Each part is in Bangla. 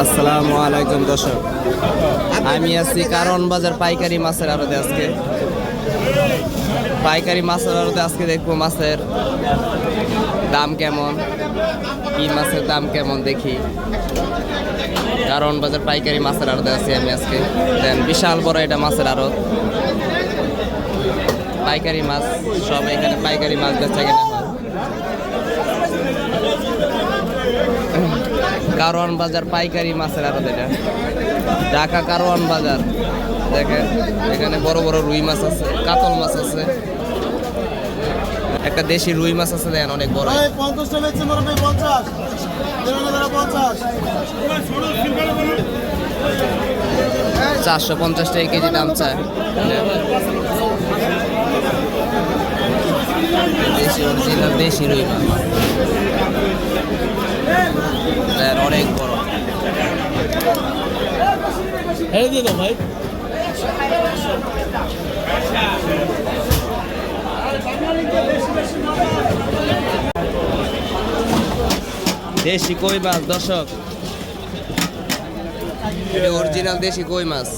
আসসালামু আলাইকুম, দর্শক। আমি আছি কারণ বাজার পাইকারি মাছের আড়তে আজকে। পাইকারি মাছের আড়তে আজকে দেখব মাছের দাম কেমন, কি মাছের দাম কেমন দেখি। কারণ বাজার পাইকারি মাছের আড়তে আছি আমি আজকে। দেন, বিশাল বড় এটা মাছের আড়ত। পাইকারি মাছ, সব এখানে পাইকারি মাছ বেচা কেনা হয়। কারওয়ান বাজার পাইকারি মাছের আড়ত এটা। ঢাকা কারওয়ান বাজার। দেখেন এখানে বড় বড় রুই মাছ আছে কাতল মাছ আছে। একটা দেশি রুই মাছ আছে দেখেন অনেক বড়। চারশো পঞ্চাশ টাকা কেজি দাম চায়। দেশি অরিজিনাল দেশি রুই মাছ। অনেক বড়। এই দিয়ে দাও ভাই। দেশি কই মাছ দর্শক? অরিজিনাল দেশি কই মাছ?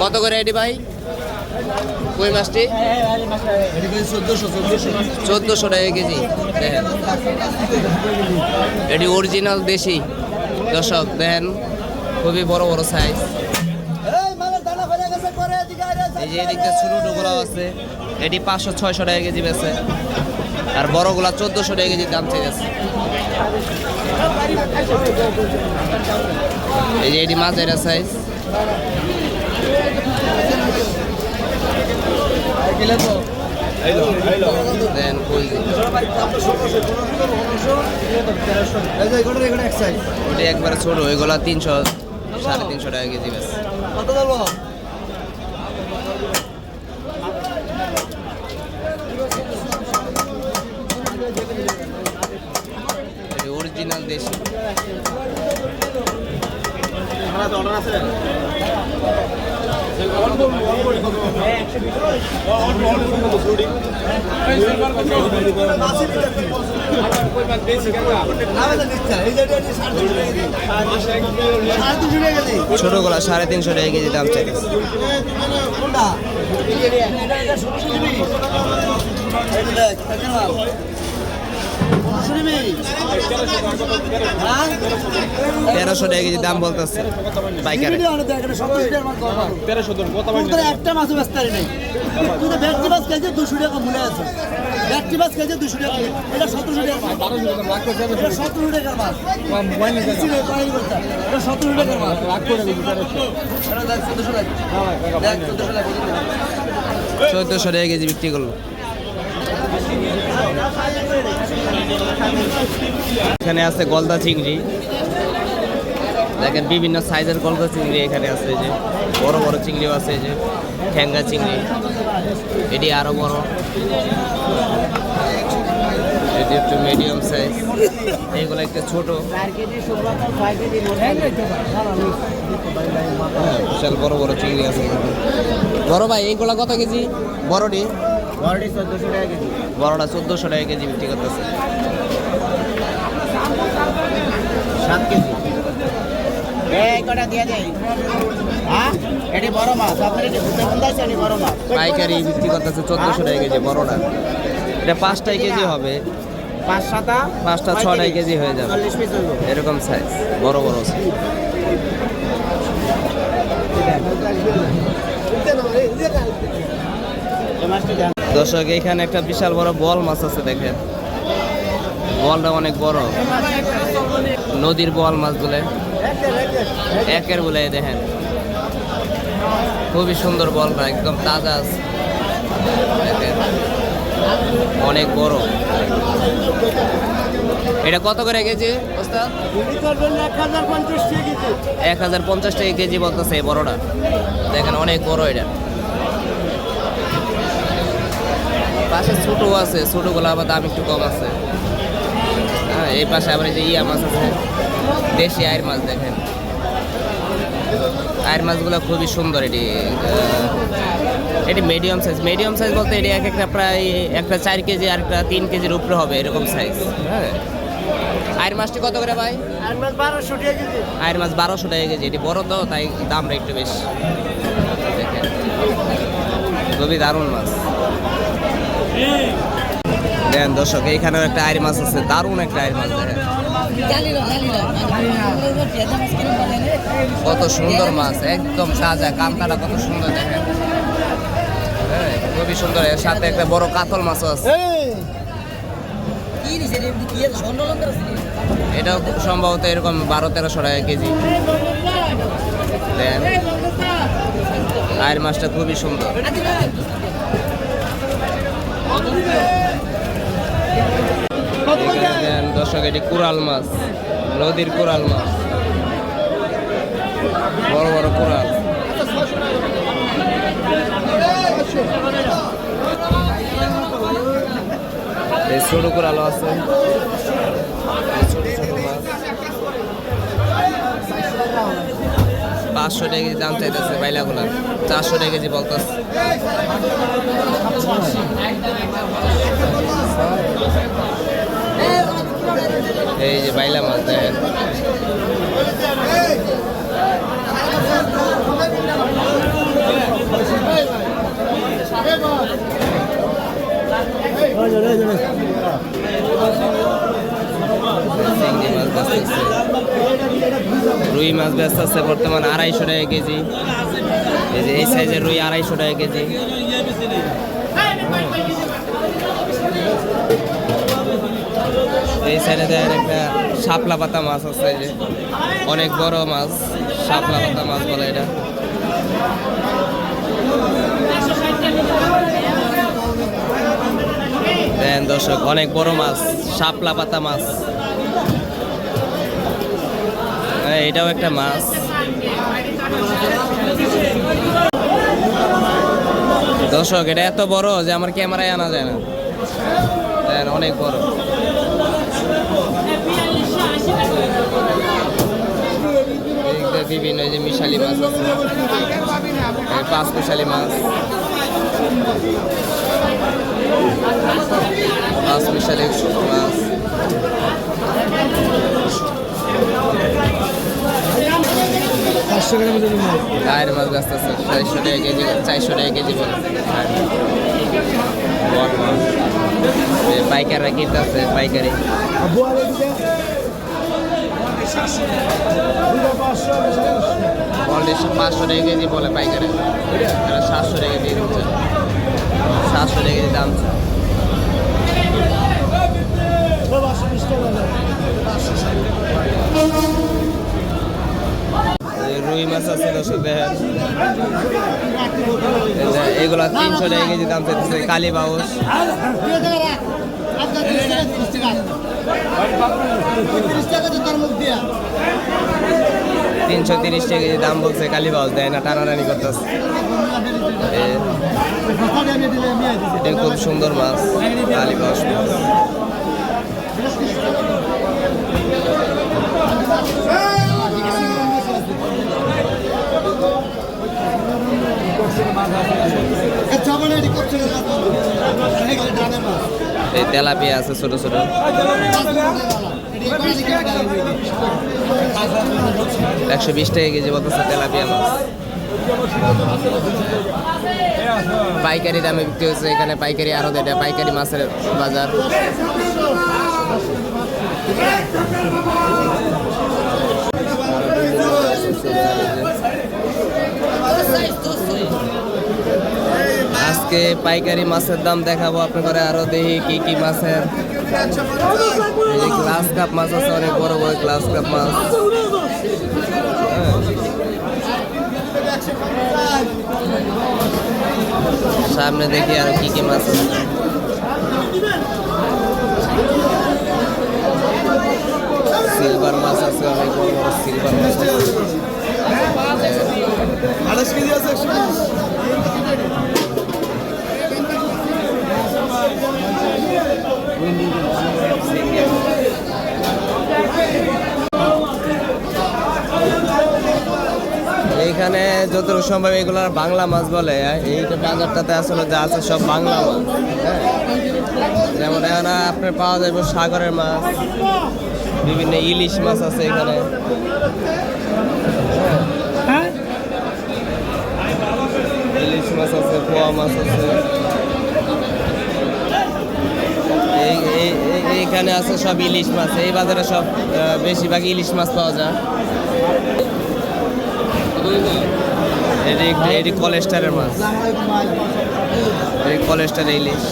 কত করে এটি ভাই? কই মাছটি? চোদ্দশো টাকা কেজি। দেখেন। এটি অরিজিনাল দেশি। দর্শক, দেখেন। খুবই বড় বড় সাইজ এই যে এদিকে ছোট ছোটগুলো আছে। এটি পাঁচশো, ছয়শো টাকা কেজি বেছে আর বড়গুলা চোদ্দোশো টাকা কেজি দাম চাইছে এই যে এটি মাছের সাইজ ওটি একবারে ছোট ওইগুলা তিনশো সাড়ে তিনশো টাকা কেজি এটি অরিজিনাল দেশি। অর্ডার আছে? ছোটগুলা সাড়ে তিনশো টাকা কেজি দাম চাইছে তেরোশো টাকা কেজি দাম বলতেছে। পাইকারি। একটা মাছ ব্যস্ত নেই। তুই তো ব্যক্তি মাছ খেয়েছে দুশো টাকা আছে। মাছ খেয়েছে দুশো টাকা এটা সতেরোশো টাকা এটা সতেরো টাকার মাছ। এটা সতেরো টাকার মাছ। বুঝলি? চোদ্দোশো টাকা কেজি বিক্রি করল। এখানে আছে গলদা চিংড়ি। দেখেন বিভিন্ন সাইজের গলদা চিংড়ি এখানে আছে যে বড় বড় চিংড়িও আছে যে ঠ্যাঙ্গা চিংড়ি এটি আরও বড়। এটি একটু মিডিয়াম সাইজ এইগুলো একটু ছোট। বিশাল বড় বড় চিংড়ি আছে বড় ভাই এইগুলা কত কেজি? বড়টি? বড়টা চোদ্দোশো টাকা কেজি বিক্রি করতেছে। সাত কেজি। পাইকারি বিক্রি করতেছে চোদ্দোশো টাকা কেজি বড়টা। এটা পাঁচটাই কেজি হবে। পাঁচটা ছটাই কেজি হয়ে যাবে। এরকম সাইজ বড় বড় দর্শক এখানে একটা বিশাল বড় বল মাছ আছে দেখেন। বলটা অনেক বড়। নদীর বল মাছ বলে। একের বলে দেখেন। খুবই সুন্দর বলটা একদম তাজা অনেক বড়। এটা কত করে কেজি এক হাজার পঞ্চাশ টাকা কেজি বলতেছে এই বড়টা। দেখেন, অনেক বড় এটা। পাশে ছোটো আছে, ছোটোগুলো আবার দাম একটু কম আছে। হ্যাঁ এই পাশে আবার যে ইয়া মাছ আছে দেশি আয়ের মাছ দেখেন। আয়ের মাছগুলো খুবই সুন্দর এটি এটি মিডিয়াম সাইজ মিডিয়াম সাইজ বলতে এটি এক একটা প্রায় একটা চার কেজি আর একটা তিন কেজির উপরে হবে এরকম সাইজ হ্যাঁ। আয়ের মাছটি কত করে ভাই? আয়ের মাছ বারোশো টাকা কেজি। এটি বড় তো তাই দামটা একটু বেশি। দেখেন। খুবই দারুণ মাছ। দেন দর্শক এইখানেও একটা আয়ের মাছ আছে। দারুণ একটা আয়ের মাছ দেখেন। কত সুন্দর মাছ, একদম তাজা কামটাটা কত সুন্দর দেখেন। খুবই সুন্দর, এর সাথে একটা বড় কাতল মাছও আছে। এটাও সম্ভবত এরকম বারো তেরোশো টাকা কেজি। আয়ের মাছটা খুবই সুন্দর। দেন দর্শক, এটি কুরাল মাছ, নদীর কুরাল মাছ। বড় বড় কুরাল। এই ছোট কুরালও আছে। মাছ পাঁচশো টাকা কেজি দাম চাইতেছে বাইলাগুলা চারশো টাকা কেজি বলতেছে। এই যে বাইলা মাছ রুই মাছ ব্যস্ত আছে বর্তমান আড়াইশো টাকা কেজি। এই যে এই সাইজের রুই আড়াইশো টাকা কেজি। এই সাইডে দেখেন একটা শাপলা পাতা মাছ আছে যে। অনেক বড় মাছ শাপলা পাতা মাছ বলে এটা। দেন দর্শক অনেক বড় মাছ শাপলা পাতা মাছ। হ্যাঁ, এটাও একটা মাছ। দর্শক এটা এত বড় যে আমার ক্যামেরায় আনা যায় না। অনেক বড়। বিভিন্ন যে মিশালি মাছ পাঁচ মিশালি মাছ। পাঁচ মিশালি মাছ। গায়ের মাছ ব্যস্ত আছে, চারশো টাকা কেজি চারশো টাকা কেজি বলে পাইকাররা কিনতে আছে পাইকারি। অলরেডি পাঁচশো টাকা কেজি বলে পাইকারে। এরা সাতশো টাকা দিয়ে দিচ্ছে সাতশো টাকা কেজি দাম রুই মাছ আছে দর্শক, দেখেন। এগুলা তিনশো টাকা কেজি দাম চাইতেছে, কালী বাউস তিনশো তিরিশ টাকা দাম বলছে কালী বাউস দেয় না, টানাটানি করতেছে। খুব সুন্দর মাছ, কালী বাউস মাছ এই তেলাপিয়া আছে ছোট ছোট। একশো বিশ টাকা কেজি বলতেছে তেলাপিয়া মাছ। পাইকারি দামে বিক্রি হচ্ছে এখানে পাইকারি আরও এটা পাইকারি মাছের বাজার। আজকে পাইকারি মাছের দাম দেখাবো আপনাদের আরও দেখি কি কি মাছের। গ্লাস কাপ মাছ আছে, অনেক বড় বড় গ্লাস কাপ মাছ। সামনে দেখি আর কি কি মাছ আছে। সিলভার মাছ আছে, অনেক বড় বড় সিলভার মাছ আছে। আড়াইশ কেজি আছে একশো বিশ এইখানে যতটুকু সম্ভব এগুলার বাংলা মাছ বলে। এইটা বাজারটাতে আসলে যা আছে সব বাংলা মাছ হ্যাঁ? যেমন এখানে আপনার পাওয়া যাবে সাগরের মাছ বিভিন্ন ইলিশ মাছ আছে এখানে। হ্যাঁ? ইলিশ মাছ আছে পোয়া মাছ আছে এই- এই- এইখানে আছে সব ইলিশ মাছ, এই বাজারে সব বেশিরভাগ ইলিশ মাছ পাওয়া যায়। মাছ। ইলিশ।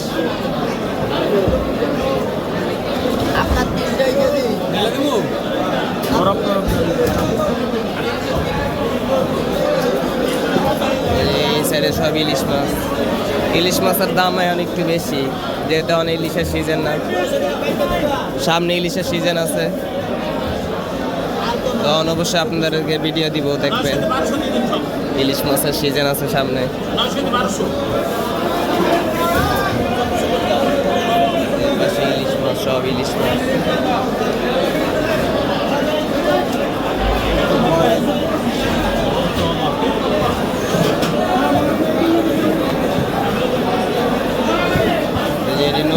এই সব ইলিশ মাছ। ইলিশ মাছের দাম এখন একটু বেশি, যেহেতু এখন ইলিশের সিজন না সামনে ইলিশের সিজন আছে। তখন অবশ্যই আপনাদেরকে ভিডিও দিব, দেখবেন। ইলিশ মাছের সিজন আছে সামনে।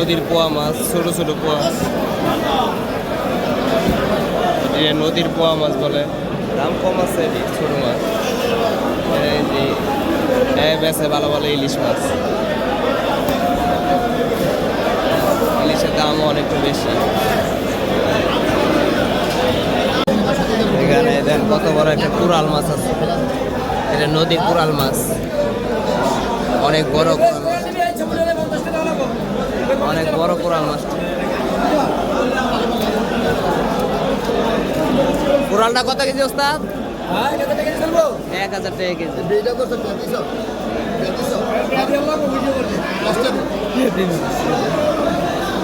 নদীর পোয়া মাছ, ছোট ছোট পোয়া। নদীর পোয়া মাছ বলে, দাম কম আছে ছোট মাছ। বেছে ভালো ভালো ইলিশ মাছ। ইলিশের দামও অনেকটু বেশি। এখানে দেন কত বড় একটা কুরাল মাছ আছে। এটা নদীর কুরাল মাছ। অনেক বড় কুরাল মাছ। অনেক বড় কোরাল মাছ। কোরালটা কত কেজি ওস্তাদ? এক হাজার টাকা কেজি।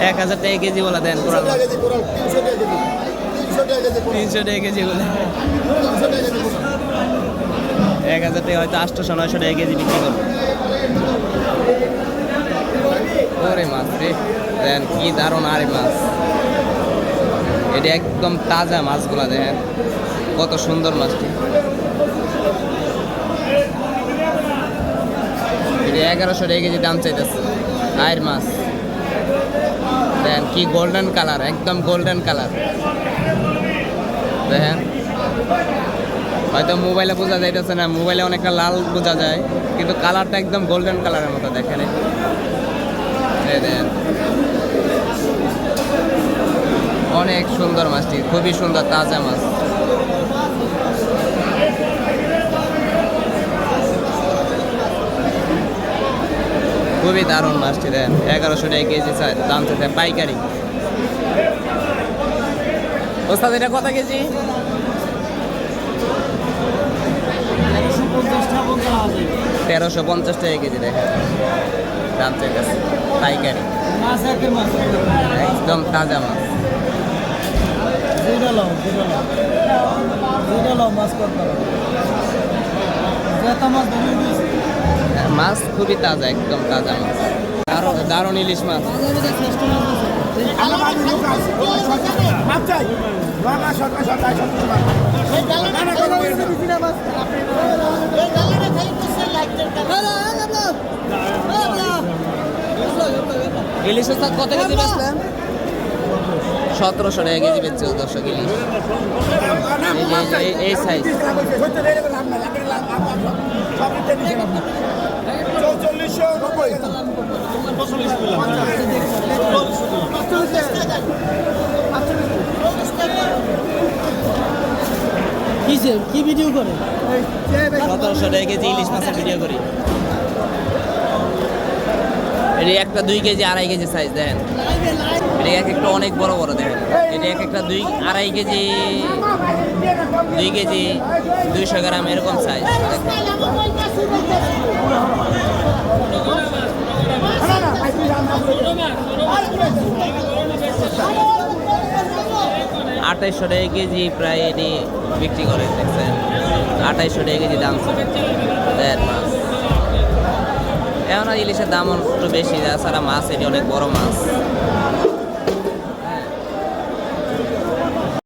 এক হাজার টাকা কেজি বলে দেন কোরাল তিনশো টাকা কেজি। বলে। এক হাজার টাকা হয়তো আটশোশো নয়শো টাকা কেজি বিক্রি করব। ওরে মাছ রে দেন কি দারুণ আরে মাছ। এটা একদম তাজা মাছগুলা দেখেন, কত সুন্দর মাছটি। এগারোশো টাকা কেজি দাম চাইতেছে আয়ের মাছ। দেখেন কি গোল্ডেন কালার একদম গোল্ডেন কালার দেখেন, হয়তো মোবাইলে বোঝা যাইতেছে না মোবাইলে অনেকটা লাল বোঝা যায়, কিন্তু কালারটা একদম গোল্ডেন কালারের মতো দেখেন অনেক সুন্দর মাছটি, খুবই সুন্দর, তাজা মাছ। খুবই দারুণ মাছটি দেন, এগারোশো টাকা কেজি দাম চাইছে পাইকারি। ওস্তাদ, এটা কত কেজি? তেরোশো পঞ্চাশ টাকা কেজি, দেখেন। দাম চাইতেছে পাইকারি। একদম তাজা মাছ। মাছ খুবই তাজা একদম তাজা মাছ। দারুণ দারুণ ইলিশ মাছ। ইলিশ ওস্তাদ কত কেজি বেচলেন? সতেরোশো টাকা কেজি বেচছে দর্শক ইলিশ এই সাইজ কি ভিডিও করে? সতেরোশো টাকা কেজি ইলিশ মাছের ভিডিও করি। এটি একটা দুই কেজি, আড়াই কেজি সাইজ দেখেন। এটা এক একটা অনেক বড় বড়, দেখেন। এটা এক একটা দুই, আড়াই কেজি, দুই কেজি, দুইশো গ্রাম, এরকম সাইজ আঠাইশশো টাকা কেজি প্রায় এটি বিক্রি করে, দেখছেন। আঠাইশশো টাকা কেজি দাম। মাছ এখন ইলিশের দাম একটু বেশি তাছাড়া মাছ এটি অনেক বড় মাছ।